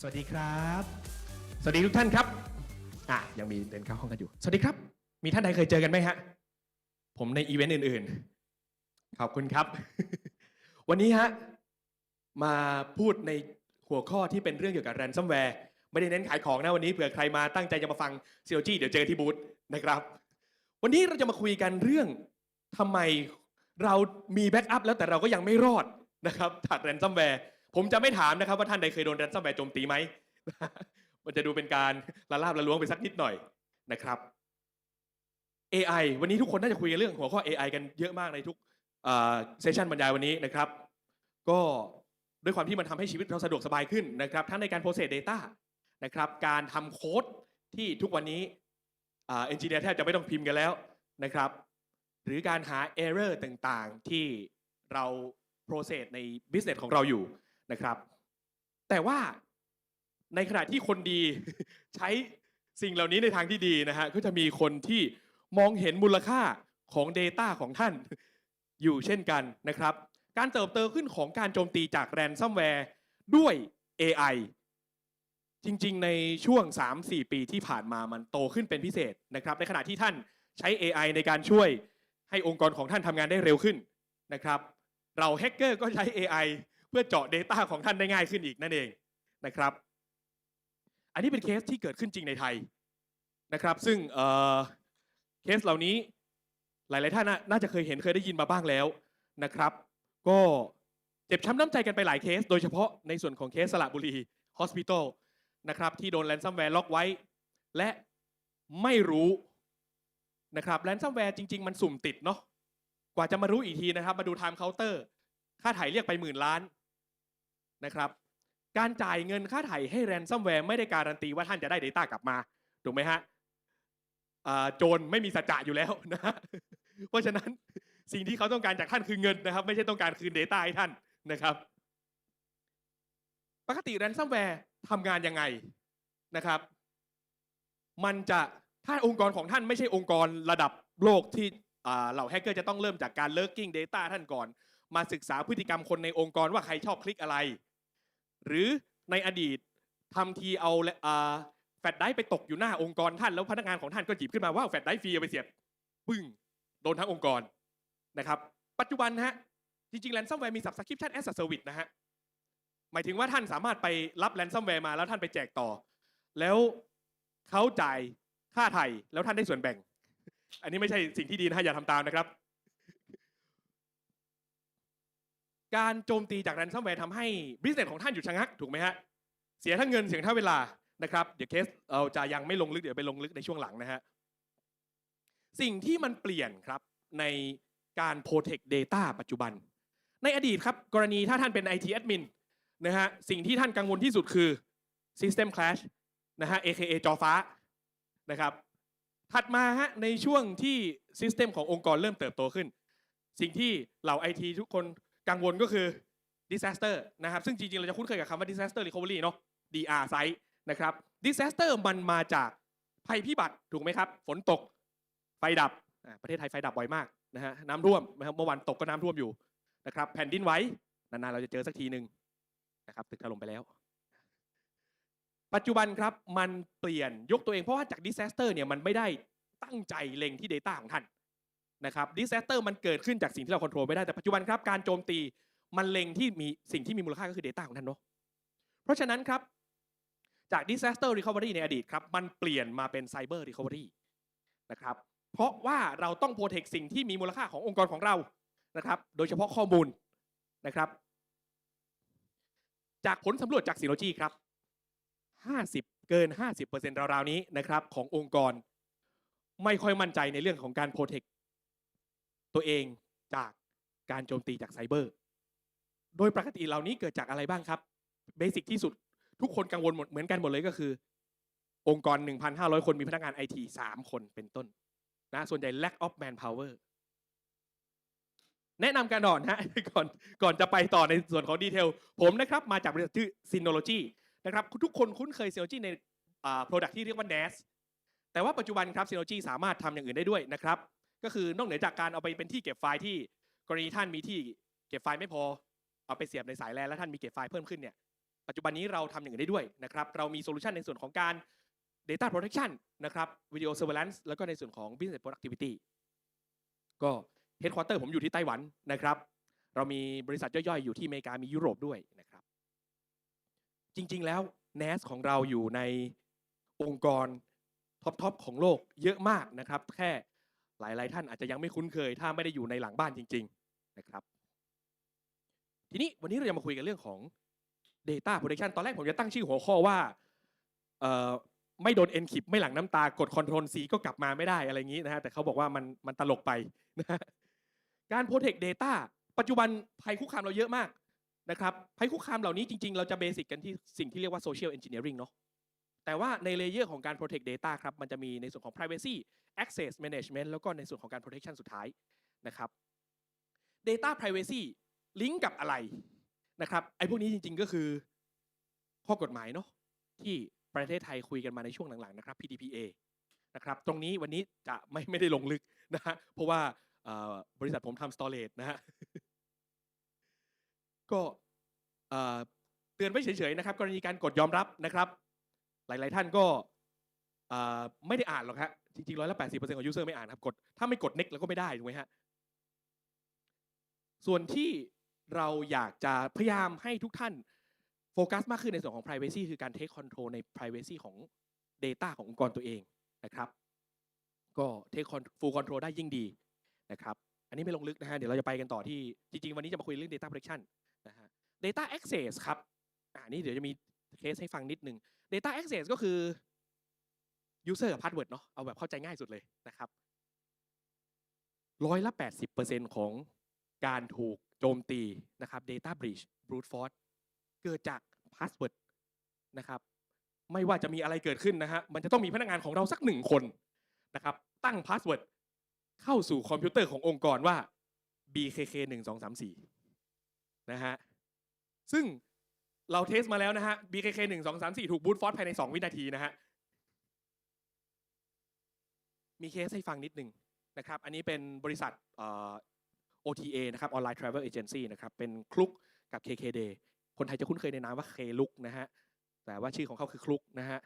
สวัสดีครับ สวัสดีทุกท่านครับอะยังมีเดินเข้าห้องกันอยู่ สวัสดีครับ มีท่านใดเคยเจอกันไหมฮะ ผมในอีเวนต์อื่นๆ ขอบคุณครับ วันนี้ฮะ มาพูดในหัวข้อที่เป็นเรื่องเกี่ยวกับแรนซัมแวร์ ไม่ได้เน้นขายของนะวันนี้เผื่อใครมาตั้งใจจะมาฟังซีโอจีเดี๋ยวเจอที่บูธนะครับ วันนี้เราจะมาคุยกันเรื่องทำไมเรามีแบ็กอัพแล้วแต่เราก็ยังไม่รอดนะครับจากแรนซัมแวร์ ผมจะไม่ถามนะครับว่าท่านใดเคยโดนแรนซัมแวร์โจมตีไหม มันจะดูเป็นการละลาบละล้วงไปสักนิดหน่อยนะครับ AI วันนี้ทุกคนน่าจะคุยกันเรื่องหัวข้อ AI กันเยอะมากในทุกเซสชันบรรยายวันนี้นะครับ ก็ด้วยความที่มันทำให้ชีวิตเราสะดวกสบายขึ้นนะครับ ทั้งในการ process data นะครับ การทำโค้ดที่ทุกวันนี้เอนจิเนียร์แทบจะไม่ต้องพิมพ์กันแล้วนะครับ หรือการหา error ต่างๆ ที่เรา process ใน business ของเราอยู่ นะครับ แต่ว่าในขณะที่คนดีใช้สิ่งเหล่านี้ในทางที่ดีนะฮะก็จะมีคนที่มองเห็นมูลค่าของ Data ของท่านอยู่เช่นกันนะครับ การเติบโตขึ้นของการโจมตีจากแรนซัมแวร์ด้วย AI จริงๆ ในช่วง 3-4 ปีที่ผ่านมามันโตขึ้นเป็นพิเศษนะครับ ในขณะที่ท่านใช้ AI ในการช่วยให้องค์กรของท่านทำงานได้เร็วขึ้นนะครับ เราแฮกเกอร์ก็ใช้ AI เพื่อเจาะ Data ของท่านได้ง่ายขึ้นอีกนั่นเองนะครับ อันนี้เป็นเคสที่เกิดขึ้นจริงในไทยนะครับ ซึ่งเออเคสเหล่านี้หลาย ๆ ท่านน่าน่าจะเคยเห็นเคยได้ยินมาบ้างแล้วนะครับ ก็เจ็บช้ำน้ำใจกันไปหลายเคส โดยเฉพาะในส่วนของเคสสระบุรีฮอสพิทอลนะครับที่โดนแรนซัมแวร์ล็อกไว้ และไม่รู้นะครับแรนซัมแวร์จริง ๆ มันสุ่มติดเนาะกว่าจะมารู้อีกทีนะครับ มาดูไทม์เคาน์เตอร์ค่าถ่ายเรียกไปหมื่นล้าน นะครับ การจ่ายเงินค่าไถ่ให้แรนซัมแวร์ไม่ได้การันตีว่าท่านจะได้ Data กลับมา ถูกไหมฮะโจรไม่มีสัจจะอยู่แล้วนะเพราะฉะนั้นสิ่งที่เขาต้องการจากท่านคือเงินนะครับ ไม่ใช่ต้องการคืน Data ให้ท่านนะครับ ปกติแรนซัมแวร์ทำงานยังไงนะครับ มันจะถ้าองค์กรของท่านไม่ใช่องค์กรระดับโลกที่เหล่าแฮกเกอร์จะต้องเริ่มจากการ lurking data ท่านก่อน มาศึกษาพฤติกรรมคนในองค์กรว่าใครชอบคลิกอะไร หรือในอดีตทำทีเอาแฟลชไดร์ไปตกอยู่หน้าองค์กรท่านแล้วพนักงานของท่านก็หยิบขึ้นมาว่าแฟลชไดรฟ์ฟรีเอาไปเสียบปึ้งโดนทั้งองค์กรนะครับ ปัจจุบันฮะจริงๆ ransomware มี subscription as a service นะฮะหมายถึงว่าท่านสามารถไปรับ ransomware มาแล้วท่านไปแจกต่อ แล้วเขาจ่ายค่าไถ่แล้วท่านได้ส่วนแบ่ง อันนี้ไม่ใช่สิ่งที่ดีนะฮะอย่าทำตามนะครับ การโจมตีจาก ransomware ทำให้ business ของท่านหยุดชะงักถูกไหมฮะเสียทั้งเงินเสียทั้งเวลานะครับเดี๋ยวเคสเราจะยังไม่ลงลึกเดี๋ยวไปลงลึกในช่วงหลังนะฮะสิ่งที่มันเปลี่ยนครับในการ protect data ปัจจุบัน ในอดีตครับกรณีถ้าท่านเป็น IT admin นะฮะสิ่งที่ท่านกังวลที่สุดคือ system clash นะฮะ AKA จอฟ้านะครับถัดมาฮะในช่วงที่ system ขององค์กรเริ่มเติบโตขึ้น สิ่งที่เหล่า IT ทุกคน กังวลก็คือ disaster นะครับ ซึ่งจริงๆ เราจะคุ้นเคยกับคำว่า disaster recovery เนาะ DR site นะครับ disaster มันมาจากภัยพิบัติถูกไหมครับ ฝนตก ไฟดับอ่าประเทศไทยไฟดับบ่อยมากนะฮะ น้ำท่วมนะครับ เมื่อวันตกก็น้ำท่วมอยู่นะครับ แผ่นดินไหวนานๆ เราจะเจอสักทีหนึ่งนะครับ ตึกถล่มไปแล้ว ปัจจุบันครับ มันเปลี่ยนยกตัวเองเพราะว่าจาก disaster เนี่ย มันไม่ได้ตั้งใจเล็งที่ Data ของท่าน นะครับ disaster มันเกิดขึ้นจากสิ่งที่เราควบคุมไม่ได้แต่ปัจจุบันครับการโจมตีมันเล็งที่มีสิ่งที่มีมูลค่าก็คือ Data ของท่านเนาะเพราะฉะนั้นครับจาก disaster recovery ในอดีตครับมันเปลี่ยนมาเป็น cyber recovery นะครับเพราะว่าเราต้อง protect สิ่งที่มีมูลค่าขององค์กรของเรานะครับโดยเฉพาะข้อมูลนะครับ จากผลสำรวจจาก Synology ครับ 50 เกิน 50%ราวๆนี้นะครับขององค์กร ไม่ค่อยมั่นใจในเรื่องของการ protect ตัวเองจากการโจมตีจากไซเบอร์ โดยปกติเหล่านี้เกิดจากอะไรบ้างครับ เบสิกที่สุดทุกคนกังวลหมดเหมือนกันหมดเลยก็คือ องค์กร 1,500 คนมีพนักงานไอที3คนเป็นต้นนะส่วนใหญ่ lack of manpower แนะนำกันก่อนฮะก่อนก่อนจะไปต่อในส่วนของดีเทล ผมนะครับ มาจากบริษัทชื่อ Synology นะครับ ทุกคนคุ้นเคย Synology ในอ่า product ที่เรียกว่า NAS แต่ว่าปัจจุบันครับ Synology สามารถทำอย่างอื่นได้ด้วยนะครับ ก็คือนอกเหนือจากการเอาไปเป็นที่เก็บไฟล์ที่กรณีท่านมีที่เก็บไฟล์ไม่พอ เอาไปเสียบในสายแลนแล้วท่านมีเก็บไฟล์เพิ่มขึ้นเนี่ยปัจจุบันนี้เราทำอย่างอื่นได้ด้วยนะครับเรามีโซลูชันในส่วนของการ Data Protection นะครับ Video Surveillance แล้วก็ในส่วนของ Business Productivity ก็ Headquarter ผมอยู่ที่ไต้หวันนะครับ เรามีบริษัทย่อยๆ อยู่ที่อเมริกามียุโรปด้วยนะครับ จริงๆแล้ว NAS ของเราอยู่ในองค์กรท็อปๆของโลกเยอะมากนะครับ แค่ หลายๆ ท่านอาจจะยังไม่คุ้นเคย ถ้าไม่ได้อยู่ในหลังบ้านจริง ๆนะครับ ทีนี้วันนี้เราจะมาคุยกันเรื่องของ Data Protection ตอนแรกผมจะตั้งชื่อหัวข้อว่าไม่โดน encrypt ไม่หลังน้ำตากด Ctrl C ก็กลับมาไม่ได้อะไรอย่างนี้นะฮะแต่เขาบอกว่ามันมันตลกไปนะฮะการ protect data ปัจจุบันภัยคุกคามเราเยอะมากนะครับภัยคุกคามเหล่านี้จริง ๆ เราจะเบสิกกันที่สิ่งที่เรียกว่า social engineering เนาะแต่ว่าในเลเยอร์ของการ protect data ครับ มันจะมีในส่วนของ privacy access management แล้วก็ในส่วนของการ protection สุดท้ายนะครับ data privacy ลิงก์กับอะไรนะครับไอ้พวกนี้จริง ๆ ก็คือข้อกฎหมายเนาะที่ประเทศไทยคุยกันมาในช่วงหลังๆนะครับ PDPA นะครับตรงนี้วันนี้จะไม่ไม่ได้ลงลึกนะฮะเพราะว่าบริษัทผมทำ storage นะฮะก็เตือนไว้เฉยๆนะครับ กรณีการกดยอมรับนะครับ หลายๆท่านก็ไม่ได้อ่านหรอกฮะ จริงๆร้อยละแปดสิบเปอร์เซ็นต์ของยูเซอร์ไม่อ่านครับกดถ้าไม่กด next แล้วก็ไม่ได้ถูกไหมฮะส่วนที่เราอยากจะพยายามให้ทุกท่านโฟกัสมากขึ้นในส่วนของ Privacy คือการ take control ใน Privacy ของ Data ขององค์กรตัวเองนะครับก็ take con- full control ได้ยิ่งดีนะครับอันนี้ไม่ลงลึกนะฮะเดี๋ยวเราจะไปกันต่อที่จริง ๆ วันนี้จะมาคุยเรื่อง Data Protection นะฮะ Data Access ครับอ่านี่เดี๋ยวจะมีเคสให้ฟังนิดนึง Data Access ก็คือ User กับ Password เนาะเอาแบบเข้าใจง่ายสุดเลยนะครับร้อยละ 80%ของการถูกโจมตีนะครับ Data Breach Brute Force เกิดจาก Password นะครับไม่ว่าจะมีอะไรเกิดขึ้นนะฮะมันจะต้องมีพนักงานของเราสักหนึ่งคนนะครับตั้ง Password เข้าสู่คอมพิวเตอร์ขององค์กรว่า BKK 1 2 3 4นะฮะซึ่งเราเทสมาแล้วนะฮะ BKK 1 2 3 4 ถูกบูตฟอร์ภายใน 2 วินาทีนะฮะ มีเคสให้ฟังนิดหนึ่งนะครับ อันนี้เป็นบริษัท OTA นะครับ Online Travel Agency นะครับ เป็นคลุกกับ KKD คนไทยจะคุ้นเคยในนามว่าเคลุกนะฮะ แต่ว่าชื่อของเขาคือคลุกนะฮะ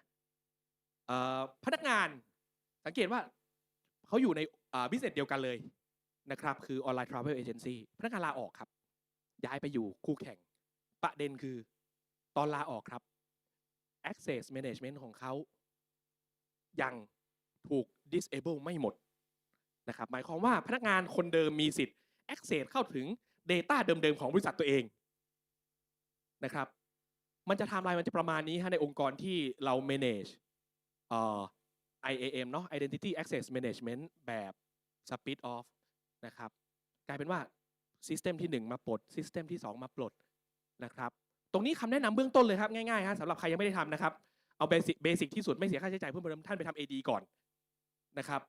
พนักงานสังเกตว่าเขาอยู่ในบิสเนสเดียวกันเลยนะครับ คือ Online Travel Agency พนักงานลาออกครับ ย้ายไปอยู่คู่แข่ง ประเด็นคือตอนลาออกครับ Access Management ของเขายังถูก disable ไม่หมดนะครับหมายความว่าพนักงานคนเดิมมีสิทธิ์ access เข้าถึง Data เดิมๆของบริษัทตัวเองนะครับ มันจะทำลายมันจะประมาณนี้ฮะในองค์กรที่เรา manage เอ่อ IAM เนาะ Identity Access Management แบบ split off นะครับ กลายเป็นว่า System ที่ 1 มาปลด System ที่ 2 มาปลดนะครับ ตรงนี้คำแนะนำเบื้องต้นเลยครับ ง่ายๆฮะสำหรับใครยังไม่ได้ทำนะครับ เอาเบสิกเบสิกที่สุดไม่เสียค่าใช้จ่ายเพิ่มเติมท่านไปทำ AD ก่อน นะครับ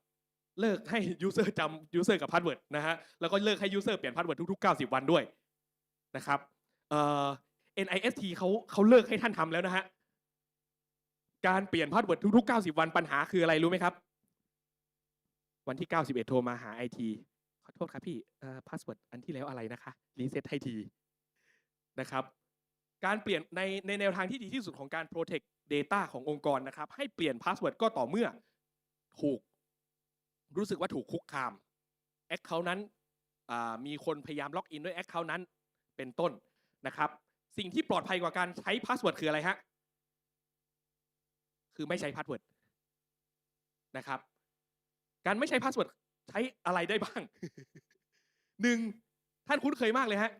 เลิกให้ user จำ user กับ password นะฮะแล้วก็เลิกให้ user เปลี่ยน password ทุกๆ 90 วันด้วยนะครับเอ่อ NIST เขาเขาเลิกให้ท่านทำแล้วนะฮะการเปลี่ยน password ทุกๆ 90 วันปัญหาคืออะไรรู้ไหมครับ วันที่ 91 โทรมาหา IT ขอโทษครับพี่เอ่อ password อันที่แล้วอะไรนะคะรีเซ็ตให้ทีนะครับการเปลี่ยนในในแนวทางที่ดีที่สุดของการ protect data ขององค์กรนะครับให้เปลี่ยน password ก็ต่อเมื่อถูก รู้สึกว่าถูกคุกคาม Account นั้นมีคนพยายามล็อกอินด้วย Account นั้นเป็นต้นนะครับ สิ่งที่ปลอดภัยกว่าการใช้ password คืออะไรฮะคือไม่ใช้ password นะครับ การไม่ใช้ password ใช้อะไรได้บ้างหนึ่งท่านคุ้นเคยมากเลยฮะ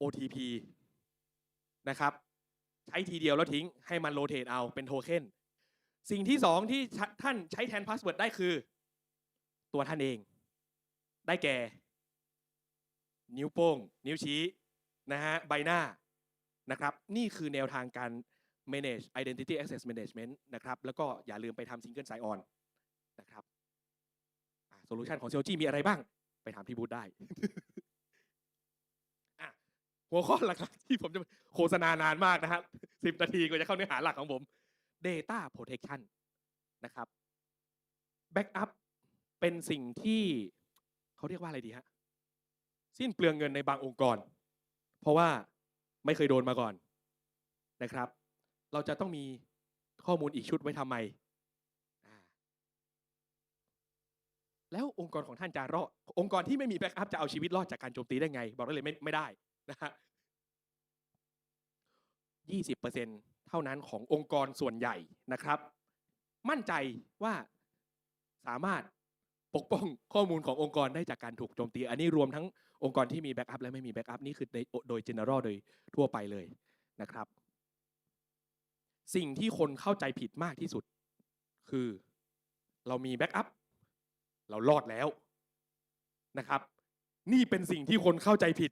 OTP นะครับ ใช้ทีเดียวแล้วทิ้งให้มันโรเตทเอาเป็นโทเค็นสิ่งที่สองที่ท่านใช้แทนพาสเวิร์ดได้คือ ตัวท่านเอง ได้แก่ นิ้วโป้ง นิ้วชี้นะฮะใบหน้านะครับ นี่คือแนวทางการ manage identity access management นะครับแล้วก็อย่าลืมไปทำ single sign on นะครับโซลูชันของ CLG มีอะไรบ้าง ไปถามพี่บูธได้ หัวข้อหลักๆที่ผมจะโฆษณานานมากนะฮะสิบนาทีก็จะเข้าเนื้อหาหลักของผม Data Protection นะครับ Backup เป็นสิ่งที่เขาเรียกว่าอะไรดีฮะสิ้นเปลืองเงินในบางองค์กร เพราะว่าไม่เคยโดนมาก่อนนะครับ เราจะต้องมีข้อมูลอีกชุดไว้ทำไม แล้วองค์กรของท่านจะรอดองค์กรที่ไม่มีแบ็กอัพจะเอาชีวิตรอดจากการโจมตีได้ไง บอกได้เลยไม่ไม่ได้นะฮะยี่สิบเปอร์เซ็นเท่านั้นขององค์กรส่วนใหญ่นะครับ มั่นใจว่าสามารถ ปกป้องข้อมูลขององค์กรได้จากการถูกโจมตี อันนี้รวมทั้งองค์กรที่มีแบ็กอัพและไม่มีแบ็กอัพนี่คือโดย general โดยทั่วไปเลยนะครับ สิ่งที่คนเข้าใจผิดมากที่สุด คือเรามีแบ็กอัพเรารอดแล้วนะครับ นี่เป็นสิ่งที่คนเข้าใจผิด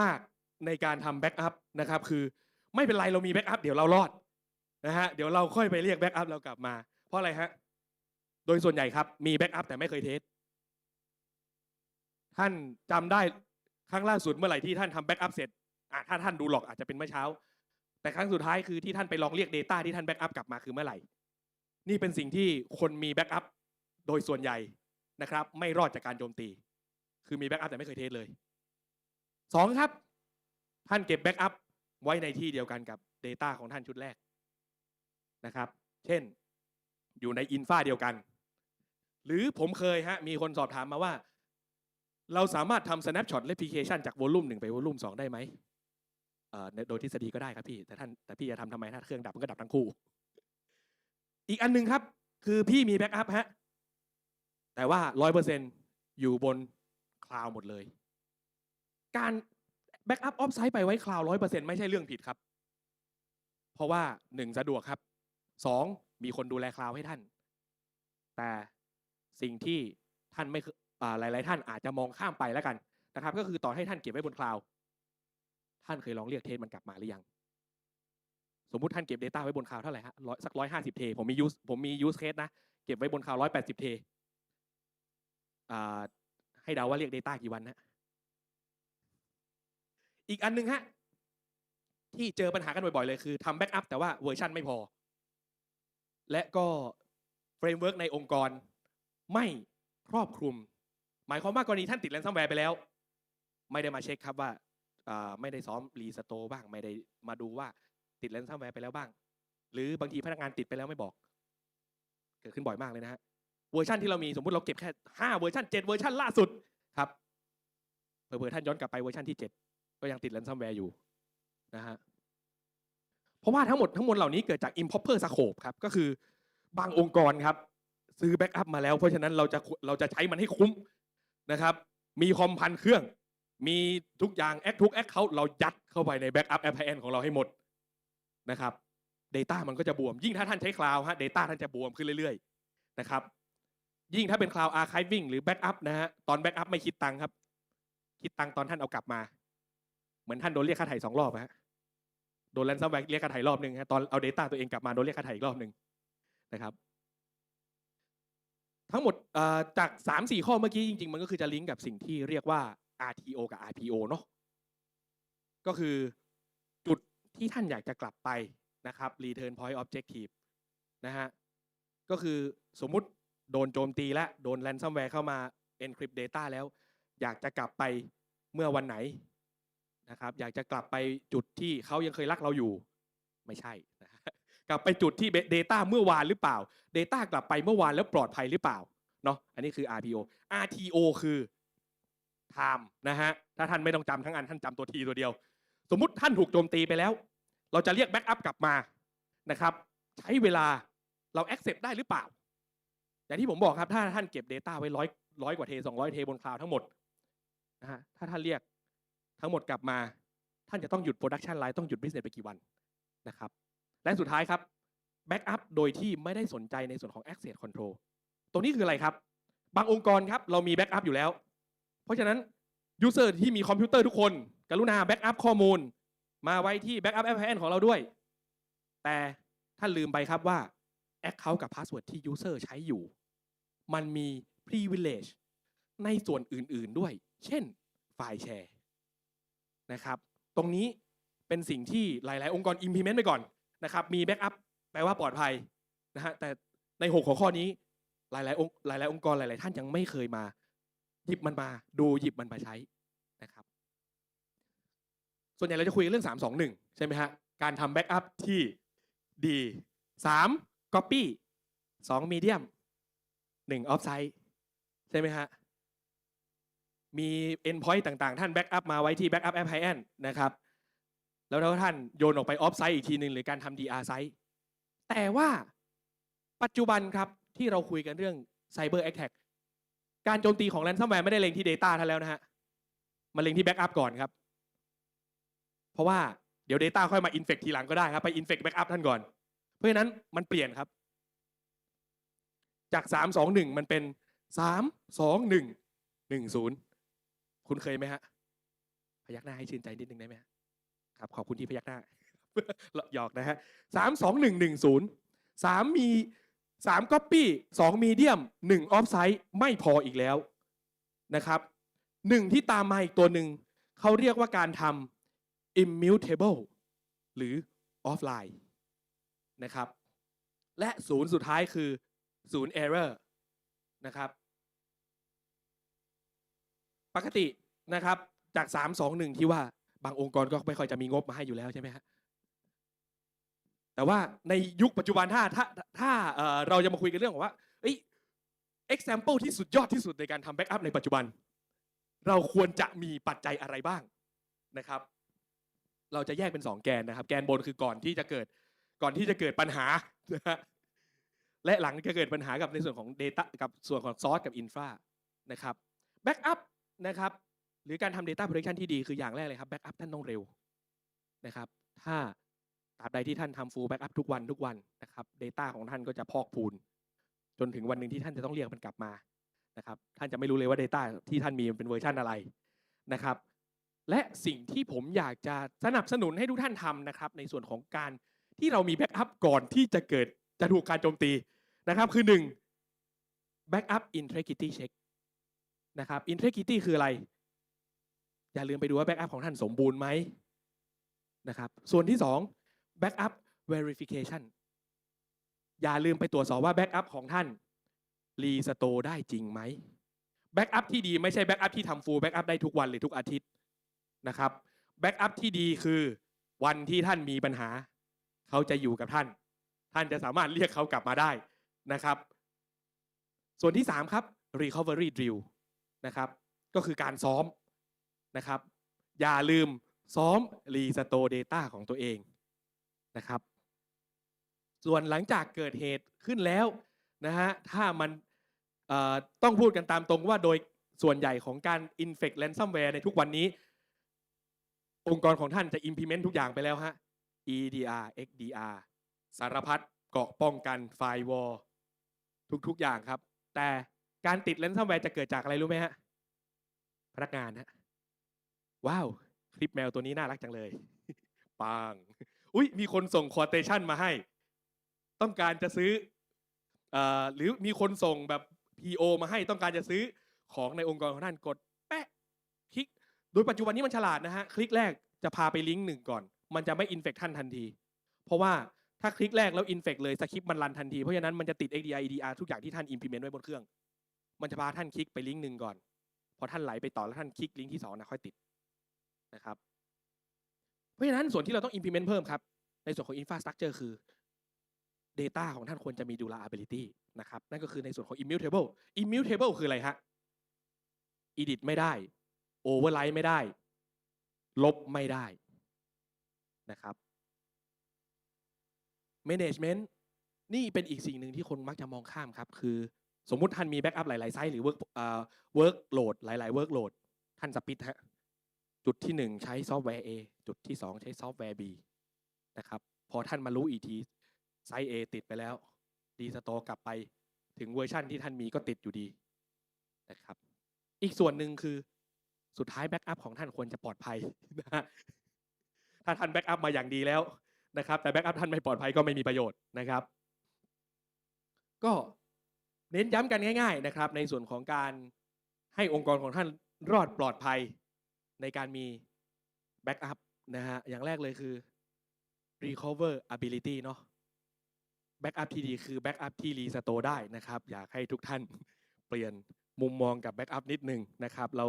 มากๆในการทำแบ็กอัพนะครับ คือไม่เป็นไรเรามีแบ็กอัพเดี๋ยวเรารอดนะฮะเดี๋ยวเราค่อยไปเรียกแบ็กอัพเรากลับมา เพราะอะไรฮะ โดยส่วนใหญ่ครับมีแบ็กอัพแต่ไม่เคยเทสท่านจำได้ครั้งล่าสุดเมื่อไหร่ที่ท่านทำแบ็กอัพเสร็จถ้าท่านดูหลอกอาจจะเป็นเมื่อเช้า แต่ครั้งสุดท้ายคือที่ท่านไปลองเรียก Data ที่ท่านแบ็กอัพกลับมาคือเมื่อไหร่ นี่เป็นสิ่งที่คนมีแบ็กอัพโดยส่วนใหญ่นะครับไม่รอดจากการโจมตี คือมีแบ็กอัพแต่ไม่เคยเทสเลยสองครับ ท่านเก็บแบ็กอัพไว้ในที่เดียวกันกับ Data ของท่านชุดแรกนะครับ เช่น อยู่ในอินฟาเดียวกัน หรือผมเคยฮะมีคนสอบถามมาว่า เราสามารถทำ snapshot replication จากวอลลุ่มหนึ่งไปวอลลุ่มสองได้ไหมเอ่อโดยทฤษฎีก็ได้ครับพี่ แต่ท่านแต่พี่จะทำทำไมถ้าเครื่องดับมันก็ดับทั้งคู่ อีกอันหนึ่งครับ คือพี่มีแบ็กอัพฮะแต่ว่าร้อยเปอร์เซ็นอยู่บนคลาวหมดเลย การแบ็กอัพออฟไซต์ไปไว้คลาวร้อยเปอร์เซ็นไม่ใช่เรื่องผิดครับ เพราะว่าหนึ่งสะดวกครับสองมีคนดูแลคลาวให้ท่าน แต่ สิ่งที่ท่านไม่เคอ่าหลายท่านอาจจะมองข้ามไปแล้วกันนะครับ ก็คือต่อให้ท่านเก็บไว้บนคลาวท่านเคยลองเรียกเทสมันกลับมาหรือยัง สมมุติท่านเก็บ Data ไว้บนคลาวเท่าไหร่ฮะร้อยสักร้อยห้าสิบเทผมมียูสผมมียูสเคสนะ เก็บไว้บนคลาวร้อยแปดสิบเทให้เดาว่าเรียก Data กี่วันนะอีกอันหนึ่งฮะที่เจอปัญหากันบ่อยๆเลยคือทำแบ็กอัพแต่ว่าเวอร์ชันไม่พอ และก็เฟรมเวิร์กในองค์กร ไม่ครอบคลุม หมายความว่ากรณีท่านติดแรนซัมแวร์ไปแล้ว ไม่ได้มาเช็คครับว่าไม่ได้ซ้อมรีสโตบ้าง ไม่ได้มาดูว่าติดแรนซัมแวร์ไปแล้วบ้าง หรือบางทีพนักงานติดไปแล้วไม่บอก เกิดขึ้นบ่อยมากเลยนะฮะเวอร์ชันที่เรามีสมมติเราเก็บแค่ห้าเวอร์ชันเจ็ดเวอร์ชันล่าสุดครับเผื่อท่านย้อนกลับไปเวอร์ชันที่เจ็ดก็ยังติดแรนซัมแวร์อยู่นะฮะเพราะว่าทั้งหมดทั้งมวลเหล่านี้เกิดจาก improper scope ครับก็คือบางองค์กรครับ ซื้อแบ็กอัพมาแล้ว เพราะฉะนั้นเราจะเราจะใช้มันให้คุ้มนะครับ มีคอมพันเครื่อง มีทุกอย่างแอคทุกแอคเคาเรายัดเข้าไปในแบ็กอัพแอปพลิเคชันของเราให้หมดนะครับ Data มันก็จะบวม ยิ่งถ้าท่านใช้คลาวฮะ Data ท่านจะบวมขึ้นเรื่อย ๆ นะครับ ยิ่งถ้าเป็นคลาวอาร์ค v วิ่งหรือแบ็กอัพนะฮะตอนแบ็กอัพไม่คิดตังค์ครับ คิดตังค์ตอนท่านเอากลับมา เหมือนท่านโดนเรียกค่าไถ่สองรอบฮะโดนแรนซัมแวร์เรียกค่าไถ่รอบหนึ่งฮะตอนเอา Data ตัวเองกลับมาโดนเรียกค่าไถ่อีกรอบหนึ่งนะครับ ทั้งหมดจาก 3 4 ข้อเมื่อกี้จริง ๆ มันก็คือจะลิงก์กับสิ่งที่เรียกว่า RTO กับ RPO เนาะก็คือจุดที่ท่านอยากจะกลับไปนะครับ Return Point Objective นะฮะก็คือสมมุติโดนโจมตีและโดนแรนซัมแวร์เข้ามา encrypt data แล้ว อยากจะกลับไปเมื่อวันไหนนะครับ อยากจะกลับไปจุดที่เขายังเคยรักเราอยู่ ไม่ใช่ กลับไปจุดที่ Data เมื่อวานหรือเปล่า Data กลับไปเมื่อวานแล้วปลอดภัยหรือเปล่าเนาะอันนี้คือ RPO RTO คือ time นะฮะถ้าท่านไม่ต้องจำทั้งอันท่านจำตัวทีตัวเดียว สมมุติท่านถูกโจมตีไปแล้ว เราจะเรียกแบ็กอัพกลับมานะครับใช้เวลาเรา accept ได้หรือเปล่า อย่างที่ผมบอกครับถ้าท่านเก็บ Data ไว้ร้อยร้อยกว่าเทสองร้อยเทบนคลาวทั้งหมดนะฮะถ้าท่านเรียกทั้งหมดกลับมา ท่านจะต้องหยุดโปรดักชันไลน์ต้องหยุดบิสเนสไปกี่วันนะครับ และสุดท้ายครับแบ็กอัพโดยที่ไม่ได้สนใจในส่วนของ Access Control ตรงนี้คืออะไรครับ บางองค์กรครับเรามีแบ็กอัพอยู่แล้ว เพราะฉะนั้นยูเซอร์ที่มีคอมพิวเตอร์ทุกคน กรุณาแบ็กอัพข้อมูล มาไว้ที่แบ็กอัพแอปพลนของเราด้วย แต่ท่านลืมไปครับว่า Account กับ Password ที่ User ใช้อยู่ มันมี Privilege ในส่วนอื่นๆด้วย เช่นไฟล์แชร์นะครับ ตรงนี้เป็นสิ่งที่หลาย ๆ องค์กร implement ไปก่อน นะครับมีแบ็กอัพแปลว่าปลอดภัยนะฮะแต่ในหกหัวข้อนี้หลายๆองค์หลายๆองค์กรหลาย ๆ ท่านยังไม่เคยมาหยิบมันมาดูหยิบมันมาใช้นะครับ ส่วนใหญ่เราจะคุยกันเรื่อง 3 2 1 ใช่ไหมฮะการทำแบ็กอัพที่ดีสาม Copy สอง Medium หนึ่ง Offsite ใช่ไหมฮะมี endpoint ต่าง ๆ ท่านแบ็กอัพมาไว้ที่ backup appliance นะครับ แล้วถ้าท่านโยนออกไป offsite อีกทีหนึ่งหรือการทำ DR site แต่ว่าปัจจุบันครับที่เราคุยกันเรื่อง cyber attack การโจมตีของ ransomware ไม่ได้เล็งที่ data ท่านแล้วนะฮะมาเล็งที่ backup ก่อนครับ เพราะว่าเดี๋ยว data ค่อยมา infect ทีหลังก็ได้ครับ ไป infect backup ท่านก่อน เพราะฉะนั้นมันเปลี่ยนครับ จาก 3 2 1 มันเป็น 3 2 1 1 0 คุณเคยไหมฮะ พยักหน้าให้ชื่นใจนิดนึงได้ไหมฮะ ครับขอบคุณที่พยักหน้าหยอกนะฮะสามสองหนึ่งหนึ่งศูนย์สามมีสามก๊อปปี้สองมีเดียมหนึ่งออฟไซต์ไม่พออีกแล้วนะครับหนึ่งที่ตามมาอีกตัวหนึ่งเขาเรียกว่าการทำ immutable หรือ offline นะครับ และศูนย์สุดท้ายคือศูนย์ error นะครับ ปกตินะครับจาก 3 2 1 ที่ว่า บางองค์กรก็ไม่ค่อยจะมีงบมาให้อยู่แล้วใช่ไหมฮะแต่ว่าในยุคปัจจุบันถ้าถ้าถ้าเราจะมาคุยกันเรื่องของว่าเอ้ย example ที่สุดยอดที่สุดในการทำแบ็กอัพในปัจจุบัน เราควรจะมีปัจจัยอะไรบ้างนะครับ เราจะแยกเป็น 2 แกนนะครับ แกนบนคือก่อนที่จะเกิดก่อนที่จะเกิดปัญหานะฮะและหลังจะเกิดปัญหากับในส่วนของ Data กับส่วนของซอสกับอินฟรานะครับแบ็กอัพนะครับ หรือการทำ Data Protection ที่ดีคืออย่างแรกเลยครับแบ็กอัพท่านต้องเร็วนะครับ ถ้าตราบใดที่ท่านทำ full backup ทุกวันทุกวันนะครับ Data ของท่านก็จะพอกพูน จนถึงวันหนึ่งที่ท่านจะต้องเรียกมันกลับมานะครับ ท่านจะไม่รู้เลยว่า Data ที่ท่านมีมันเป็นเวอร์ชันอะไรนะครับ และสิ่งที่ผมอยากจะสนับสนุนให้ทุกท่านทำนะครับ ในส่วนของการที่เรามีแบ็กอัพก่อนที่จะเกิดจะถูกการโจมตีนะครับ คือ1 backup integrity check นะครับ integrity คืออะไร อย่าลืมไปดูว่าแบ็กอัพของท่านสมบูรณ์ไหมนะครับ ส่วนที่2 backup verification อย่าลืมไปตรวจสอบว่าแบ็กอัพของท่านรีสโตได้จริงไหมแบ็กอัพที่ดีไม่ใช่แบ็กอัพที่ทำฟูลแบ็กอัพได้ทุกวันหรือทุกอาทิตย์นะครับแบ็กอัพที่ดีคือวันที่ท่านมีปัญหา เขาจะอยู่กับท่าน ท่านจะสามารถเรียกเขากลับมาได้นะครับ ส่วนที่ 3 ครับ recovery drill นะครับ ก็คือการซ้อม นะครับ อย่าลืมซ้อมรีสโต Data ของตัวเองนะครับ ส่วนหลังจากเกิดเหตุขึ้นแล้วนะฮะถ้ามันต้องพูดกันตามตรงว่าโดยส่วนใหญ่ของการ infect ransomware ในทุกวันนี้ องค์กรของท่านจะ implement ทุกอย่างไปแล้วฮะ EDR XDR สารพัดเกาะป้องกัน firewall ทุกๆอย่างครับ แต่การติด ransomware จะเกิดจากอะไรรู้ไหมฮะพนักงานฮะ ว้าวคลิปแมวตัวนี้น่ารักจังเลยปังอุ้ยมีคนส่ง quotation มาให้ ต้องการจะซื้ออหรือมีคนส่งแบบ PO มาให้ต้องการจะซื้อของในองค์กรของท่านกดแปะคลิก โดยปัจจุบันนี้มันฉลาดนะฮะ คลิกแรกจะพาไปลิงก์หนึ่งก่อน มันจะไม่อินเฟกท่านทันที เพราะว่าถ้าคลิกแรกแล้วอินเฟกเลยสคริปต์มันรันทันที เพราะฉะนั้นมันจะติด XDR EDR ทุกอย่างที่ท่าน implement ไว้บนเครื่อง มันจะพาท่านคลิกไปลิงก์หนึ่งก่อน พอท่านไหลไปต่อแล้วท่านคลิกลิงก์ที่สองนะค่อยติด นะครับ เพราะฉะนั้นส่วนที่เราต้อง implement เพิ่มครับ ในส่วนของ infrastructure คือ Data ของท่านควรจะมี durability นะครับ นั่นก็คือในส่วนของ immutable immutable คืออะไรฮะ edit ไม่ได้ overwrite ไม่ได้ ลบไม่ได้นะครับ management นี่เป็นอีกสิ่งหนึ่งที่คนมักจะมองข้ามครับ คือสมมุติท่านมีแบ็กอัพหลาย ๆ ไซต์หรือ work เอ่อ workload หลายๆ workload ท่านสปิดฮะ จุดที่ 1 ใช้ซอฟต์แวร์ A จุดที่ 2 ใช้ซอฟต์แวร์ B นะครับพอท่านมารู้อีกทีไซต์ A ติดไปแล้วดีสโตกลับไปถึงเวอร์ชั่นที่ท่านมีก็ติดอยู่ดีนะครับ อีกส่วนหนึ่งคือสุดท้ายแบ็กอัพของท่านควรจะปลอดภัยนะฮะถ้าท่านแบ็กอัพมาอย่างดีแล้วนะครับ แต่แบ็กอัพท่านไม่ปลอดภัยก็ไม่มีประโยชน์นะครับ ก็เน้นย้ำกันง่าย ๆนะครับ ในส่วนของการให้องค์กรของท่านรอดปลอดภัย ในการมีแบ็กอัพนะฮะอย่างแรกเลยคือ recover ability เนาะแบ็กอัพที่ดีคือแบ็กอัพที่รีสโตได้นะครับ อยากให้ทุกท่านเปลี่ยนมุมมองกับแบ็กอัพนิดนึงนะครับ เรา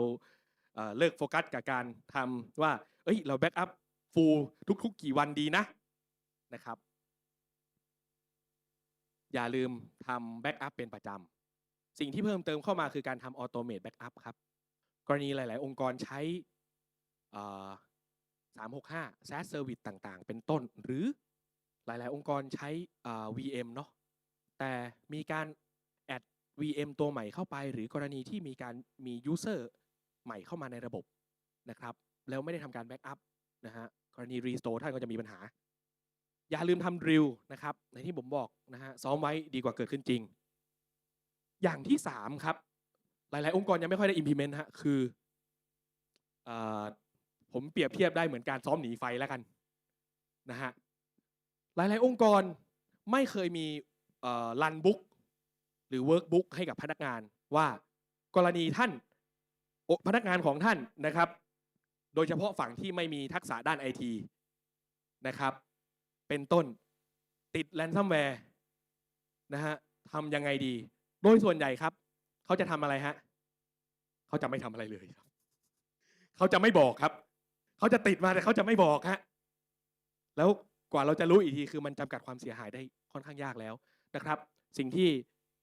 เลิกโฟกัสกับการทำว่า เอ้ย เราแบ็กอัพฟูลทุกๆ กี่วันดีนะนะครับ อย่าลืมทำแบ็กอัพเป็นประจำ สิ่งที่เพิ่มเติมเข้ามาคือการทำออโตเม e แบ็กอัพครับ กรณีหลาย ๆ องค์กรใช้ 365 SaaS Service ต่างๆ เป็นต้น หรือหลาย ๆ องค์กรใช้ VM เนาะแต่มีการแอด VM ตัวใหม่เข้าไป หรือกรณีที่มีการมี User ใหม่เข้ามาในระบบนะครับแล้วไม่ได้ทำการแบ็กอัพนะฮะกรณี Restore ท่านก็จะมีปัญหา อย่าลืมทำ drill นะครับในที่ผมบอกนะฮะซ้อมไว้ดีกว่าเกิดขึ้นจริง อย่างที่ 3 ครับ หลาย ๆ องค์กรยังไม่ค่อยได้ implement ฮะคืออ ผมเปรียบเทียบได้เหมือนการซ้อมหนีไฟแล้วกันนะฮะหลาย ๆ องค์กรไม่เคยมีรันบุ๊กหรือเวิร์กบุ๊กให้กับพนักงานว่ากรณีท่านพนักงานของท่านนะครับ โดยเฉพาะฝั่งที่ไม่มีทักษะด้านไอทีนะครับเป็นต้นติดแ a นซัมแวร์นะฮะทำยังไงดี โดยส่วนใหญ่ครับ เขาจะทำอะไรฮะเขาจะไม่ทำอะไรเลยครับ เขาจะไม่บอกครับ เขาจะติดมาแต่เขาจะไม่บอกฮะแล้วกว่าเราจะรู้อีกทีคือมันจำกัดความเสียหายได้ค่อนข้างยากแล้วนะครับ สิ่งที่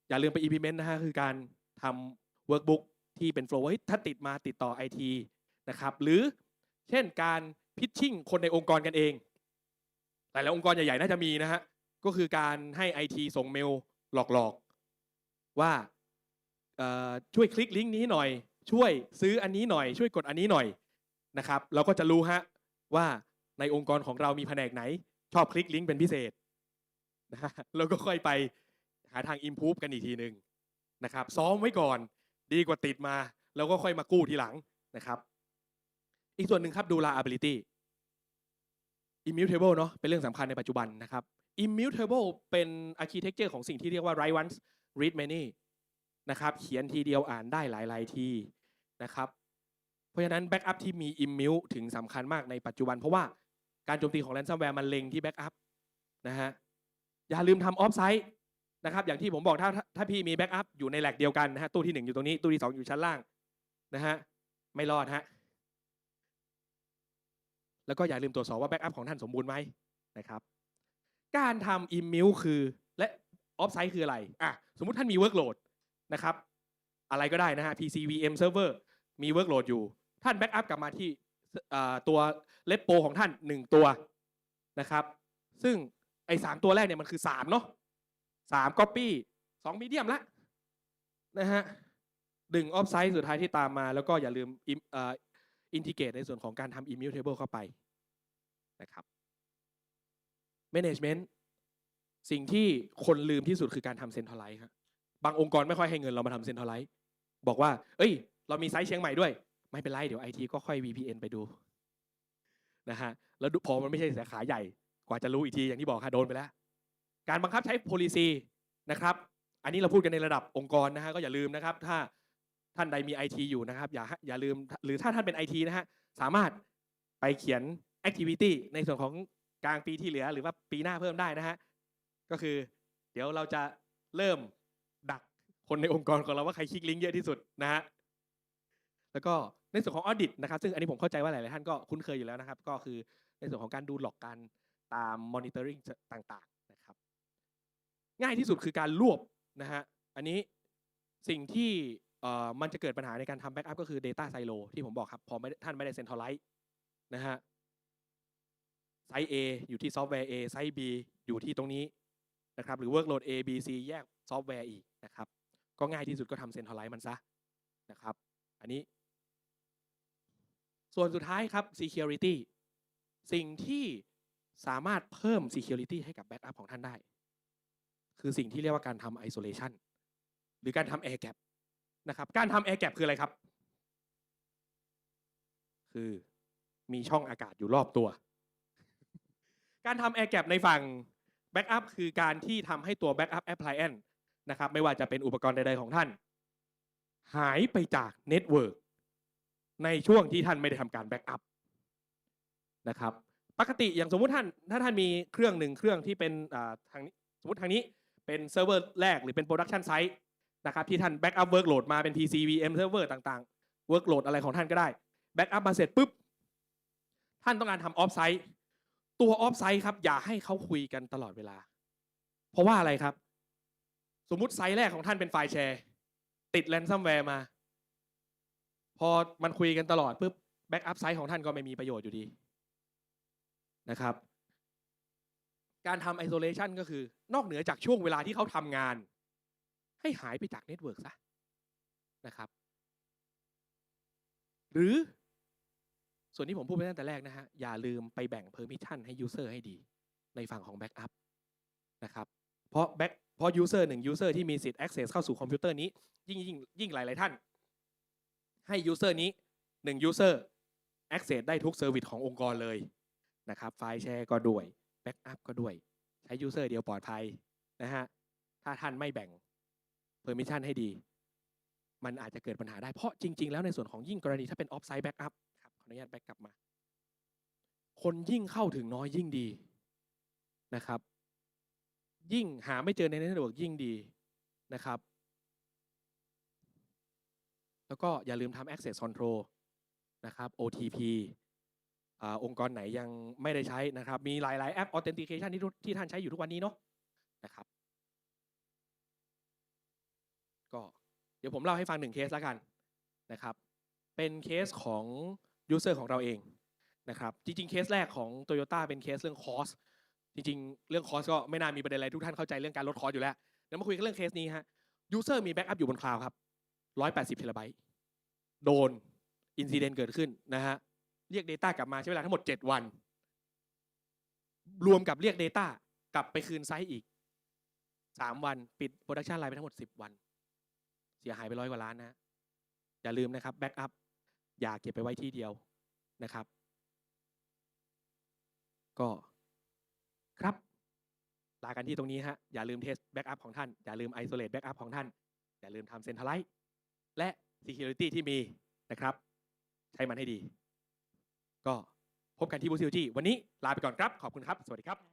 อย่าลืมไป implement นะฮะคือการทำ workbook ที่เป็น flow ว่าเฮ้ยถ้าติดมาติดต่อ IT นะครับหรือเช่นการพิชชิ่งคนในองค์กรกันเอง หลายๆองค์กรใหญ่ๆน่าจะมีนะฮะก็คือการให้ IT ส่งเมลหลอกๆ ว่าช่วยคลิกลิงก์นี้หน่อย ช่วยซื้ออันนี้หน่อย ช่วยกดอันนี้หน่อย นะครับ เราก็จะรู้ฮะว่าในองค์กรของเรามีแผนกไหน ชอบคลิกลิงก์เป็นพิเศษนะฮะแล้วก็ค่อยไปหาทาง improve กันอีกทีหนึ่งนะครับ ซ้อมไว้ก่อนดีกว่าติดมา แล้วก็ค่อยมากู้ทีหลังนะครับ อีกส่วนหนึ่งครับดู reliability immutable เนาะเป็นเรื่องสำคัญในปัจจุบันนะครับ immutable เป็น architecture ของสิ่งที่เรียกว่า write once read many นะครับ เขียนทีเดียวอ่านได้หลาย ๆ ทีนะครับ เพราะฉะนั้นแบ็กอัพที่มี immute ถึงสำคัญมากในปัจจุบัน เพราะว่าการโจมตีของ ransomware มันเล็งที่แบ็กอัพนะฮะอย่าลืมทำออฟไซต์นะครับอย่างที่ผมบอกถ้าถ้าพี่มีแบ็กอัพอยู่ในแหลกเดียวกันนะฮะตู้ที่ 1 อยู่ตรงนี้ ตู้ที่ 2 อยู่ชั้นล่างนะฮะไม่รอดฮะแล้วก็อย่าลืมตรวจสอบว่าแบ็กอัพของท่านสมบูรณ์ไหมนะครับการทำ immute คือและออฟไซต์คืออะไรอะสมมุติท่านมี workload นะครับอะไรก็ได้นะฮะ PC VM server มี workload อยู่ ท่านแบ็กอัพกลับมาที่ตัวเลปโปของท่าน 1 ตัวนะครับ ซึ่งไอ้สามตัวแรกเนี่ยมันคือ3เนาะสาม copy สอง medium ละนะฮะดึงออฟไซต์สุดท้ายที่ตามมา แล้วก็อย่าลืมอินทิเกตในส่วนของการทำ immutable เข้าไปนะครับ management สิ่งที่คนลืมที่สุดคือการทำ centralize ครับบางองค์กรไม่ค่อยให้เงินเรามาทำ centralize บอกว่า เอ้ย เรามีไซต์เชียงใหม่ด้วย ไม่เป็นไรเดี๋ยวไอทีก็ค่อย VPN ไปดูนะฮะแล้วพอมันไม่ใช่สาขาใหญ่กว่าจะรู้อีกทีอย่างที่บอกค่ะโดนไปแล้ว การบังคับใช้ policy นะครับ อันนี้เราพูดกันในระดับองค์กรนะฮะก็อย่าลืมนะครับ ถ้าท่านใดมี IT อยู่นะครับ อย่าอย่าลืมหรือถ้าท่านเป็น IT นะฮะสามารถไปเขียน activity ในส่วนของกลางปีที่เหลือ หรือว่าปีหน้าเพิ่มได้นะฮะก็คือ เดี๋ยวเราจะเริ่มดักคนในองค์กรของเราว่าใครคลิกลิงก์เยอะที่สุดนะฮะแล้วก็ ในส่วนของ audit นะครับซึ่งอันนี้ผมเข้าใจว่าหลายๆท่านก็คุ้นเคยอยู่แล้วนะครับ ก็คือในส่วนของการดูหลอกการตาม monitoring ต่างๆนะครับ ง่ายที่สุดคือการรวบนะฮะอันนี้สิ่งที่มันจะเกิดปัญหาในการทำ backup ก็คือ data silo ที่ผมบอกครับ พอท่านไม่ได้ centralize นะฮะไซต์ A อยู่ที่ซอฟต์แวร์ A ไซต์ B อยู่ที่ตรงนี้นะครับหรือ workload A B C แยกซอฟต์แวร์อีกนะครับ ก็ง่ายที่สุดก็ทำ centralize มันซะนะครับ อันนี้ ส่วนสุดท้ายครับ security สิ่งที่สามารถเพิ่ม security ให้กับ backup ของท่านได้ คือสิ่งที่เรียกว่าการทำ isolation หรือการทำ air gap นะครับ การทำ air gap คืออะไรครับ คือมีช่องอากาศอยู่รอบตัว การทำ air gap ในฝั่ง backup คือการที่ทำให้ตัว backup appliance นะครับ ไม่ว่าจะเป็นอุปกรณ์ใดๆของท่าน หายไปจากเน็ตเวิร์ก ในช่วงที่ท่านไม่ได้ทำการแบ็กอัพนะครับปกติอย่างสมมุติท่านถ้าท่านมีเครื่องหนึ่งเครื่องที่เป็นทางสมมติทางนี้เป็นเซิร์ฟเวอร์แรกหรือเป็นโปรดักชันไซต์นะครับที่ท่านแบ็กอัพเวิร์กโหลดมาเป็น PC VM เซิร์ฟเวอร์ต่างๆเวิร์กโหลดอะไรของท่านก็ได้แบ็กอัพมาเสร็จปุ๊บท่านต้องการทำออฟไซต์ตัวออฟไซต์ครับอย่าให้เขาคุยกันตลอดเวลา เพราะว่าอะไรครับ สมมุติไซต์แรกของท่านเป็นไฟล์แชร์ ติดแรนซัมแวร์มา พอมันคุยกันตลอดปุ๊บแบ็กอัพไซต์ของท่านก็ไม่มีประโยชน์อยู่ดีนะครับ การทำไอโซเลชันก็คือนอกเหนือจากช่วงเวลาที่เขาทำงาน ให้หายไปจากเน็ตเวิร์กซะนะครับ หรือส่วนที่ผมพูดไปตั้งแต่แรกนะฮะ อย่าลืมไปแบ่ง Permission ให้ User ให้ดี ในฝั่งของ Backup นะครับ เพราะ Back เพราะ User หนึ่ง User ที่มีสิทธิ์ Access เข้าสู่คอมพิวเตอร์นี้ ยิ่งยิ่งยิ่งหลายๆท่าน ให้ User นี้หนึ่ง User Access ได้ทุกเซอร์วิสขององค์กรเลยนะครับไฟล์แชร์ก็ด้วย Backup ก็ด้วย ใช้ User เดียวปลอดภัยนะฮะถ้าท่านไม่แบ่ง Permission ให้ดี มันอาจจะเกิดปัญหาได้เพราะจริง ๆ แล้วในส่วนของยิ่งกรณีถ้าเป็น Offsite Backup ครับขออนุญาตแบ็กกลับมา คนยิ่งเข้าถึงน้อยยิ่งดีนะครับ ยิ่งหาไม่เจอในเน็ตเวิร์กยิ่งดีนะครับ แล้วก็อย่าลืมทำ access control นะครับ OTP อองค์กรไหนยังไม่ได้ใช้นะครับ มีหลาย ๆ แอป authentication ที่ทุกที่ท่านใช้อยู่ทุกวันนี้เนาะนะครับ ก็เดี๋ยวผมเล่าให้ฟังหนึ่งเคสแล้วกันนะครับ เป็นเคสของ user ของเราเองนะครับ จริง ๆ เคสแรกของ Toyota เป็นเคสเรื่อง cost จริง ๆ เรื่อง cost ก็ไม่น่ามีประเด็นอะไรทุกท่านเข้าใจเรื่องการลด cost อยู่แล้วเดี๋ยวมาคุยกันเรื่องเคสนี้ฮะ user มี backup อยู่บนคลาวด์ครับ 180เทราไบต์โดน incident เกิดขึ้นนะฮะเรียก Data กลับมาใช้เวลาทั้งหมด 7 วัน รวมกับเรียก Data กลับไปคืนไซต์อีก 3 วันปิด Production Line ไปทั้งหมด 10 วัน เสียหายไปร้อยกว่าล้านนะอย่าลืมนะครับแบ็กอัพอย่าเก็บไปไว้ที่เดียวนะครับ ก็ครับลากันที่ตรงนี้ฮะอย่าลืมเทสแบ็กอัพของท่าน อย่าลืมไอโซเลตแบ็กอัพของท่าน อย่าลืมทำเซนท r ไล z ์ และ Security ที่มีนะครับ ใช้มันให้ดี ก็พบกันที่บูซิลจีวันนี้ลาไปก่อนครับ ขอบคุณครับ สวัสดีครับ